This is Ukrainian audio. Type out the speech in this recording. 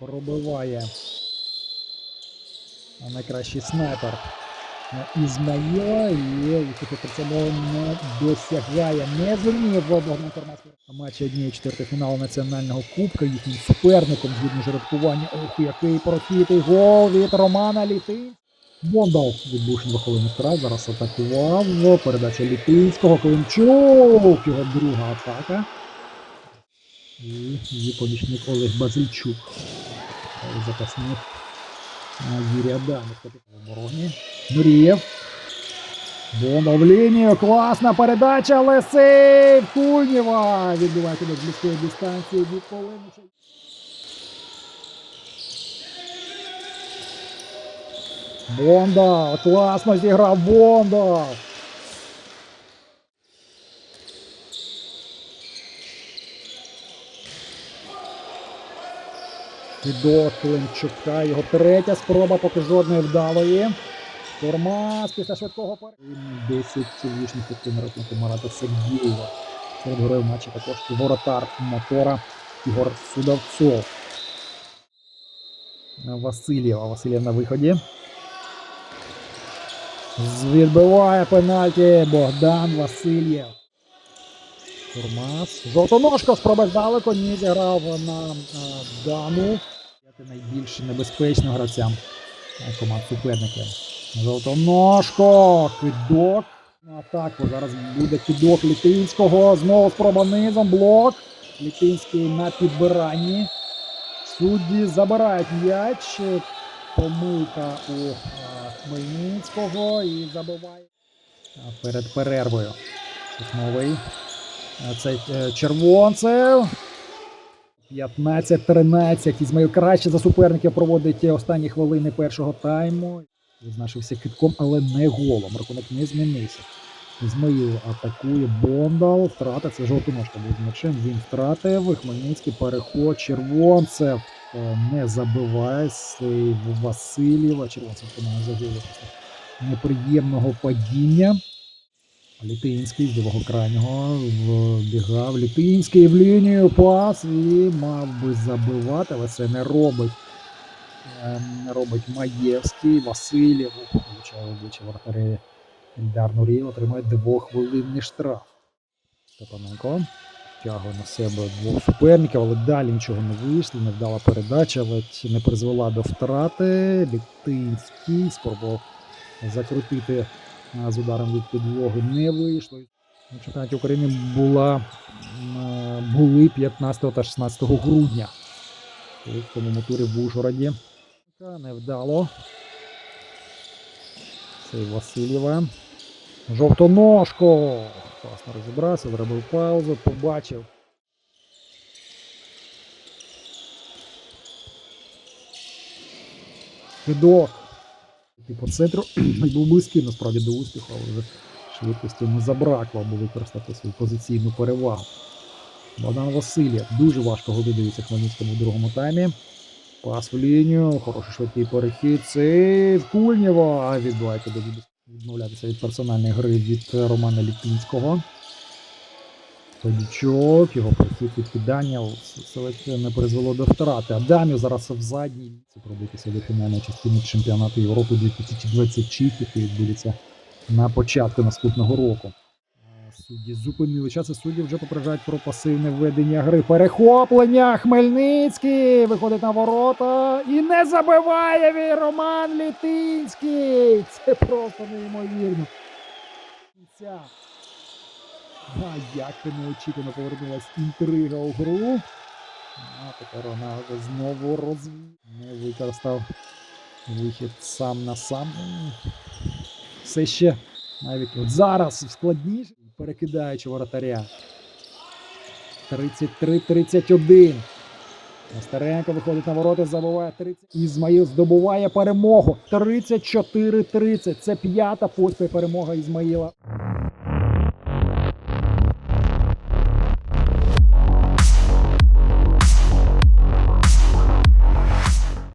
Пробиває. Найкращий снайпер на Ізмаїла і Євгений Прицельов не досягає. Не зумів Богдан Кармацький. А матчі 1-4 фіналу національного кубка їхнім суперником згідно жеребкування. Ох, який прохитий гол від Романа Літи. Бондал відбувши два хвилини втрат, зараз атакував. Передача Літинського, Климчук, його друга атака. І її помічник Олег Базильчук. Запасник а, Юрій Адамов в обороні. Нурієв. Бомба лінію. Класна передача, але сейв Кульнєва. Туди близької дистанції від Поленича. Бонда! Класно зіграв Бонда! До Климчука. Його третя спроба, поки жодної вдалої. Тормаз після швидкого пер... 10 влучних на рахунку Марата Сергієва. Серед героїв матчі також і воротар мотора Ігор Судовцов. Васильєва. Васильєв на виході. Відбиває пенальті Богдан Васильєв. Турмас. Жовтоножко спроба здалеку. Ні, зіграв на а, Дану. Це найбільш небезпечним гравцям команд суперників. Жовтоножко. Кидок. На атаку. Зараз буде кидок Літинського. Знову спроба низом. Блок. Літинський на підбиранні. Судді забирають м'яч. Помилка у Хмельницького і забиває перед перервою. Новий. Цей е, червонцев. 15-13. Ізмаїл краще за суперників проводить останні хвилини першого тайму. Відзначився китком, але не голом. Рахунок не змінився. Ізмаїл атакує Бондал. Втрата. Це жовтоножка був з м'ячем. Він втратив. Хмельницький переход. Червонцев е, не забиває. Сейв Васильєва. Червонцев команда загибло після неприємного падіння. Літинський з лівого крайнього вбігав. Літинський в лінію пас і мав би забивати, але це не робить. Ем, Не робить Маєвський, Васильєв. Получає обличчя вратарі Ільдар Нурієв, отримує двоххвилинний штраф. Степаненко тягує на себе двох суперників, але далі нічого не вийшло. Невдала передача, ледь не призвела до втрати. Літинський спробував закрутити з ударом від підлоги не вийшло. На чемпіонаті України була, були 15 та 16 грудня. В тому турі в Ужгороді. Невдало. Цей Васильєва. Жовтоножко. Класно розібрався, зробив паузу, побачив. Кидок. І по центру був близький насправді до успіху, але вже швидкості не забракло, аби використати свою позиційну перевагу. Богдан Васильєв дуже важко видається Хмельницькому в другому таймі. Пас в лінію, хороший швидкий перехід. Це Кульнєва. Відбувається до відмовлятися від персональної гри від Романа Літинського. Тодічок, його прохід відкидання селекція не призвело до втрати. Адамів зараз в задній це пробитися до фінальної частини чемпіонату Європи 2026, який відбудеться на початку наступного року. Судді зупинили час, і судді вже попереджають про пасивне ведення гри. Перехоплення! Хмельницький виходить на ворота і не забиває він Роман Літинський. Це просто неймовірно. А як неочікувано повернулась інтрига у гру. А тепер вже знову роз... не використав вихід сам на сам. Все ще навіть от зараз складніше, перекидаючи воротаря. 33-31. Старенко виходить на ворота, забиває 30. Ізмаїл здобуває перемогу. 34-30. Це п'ята поспіль перемога Ізмаїла.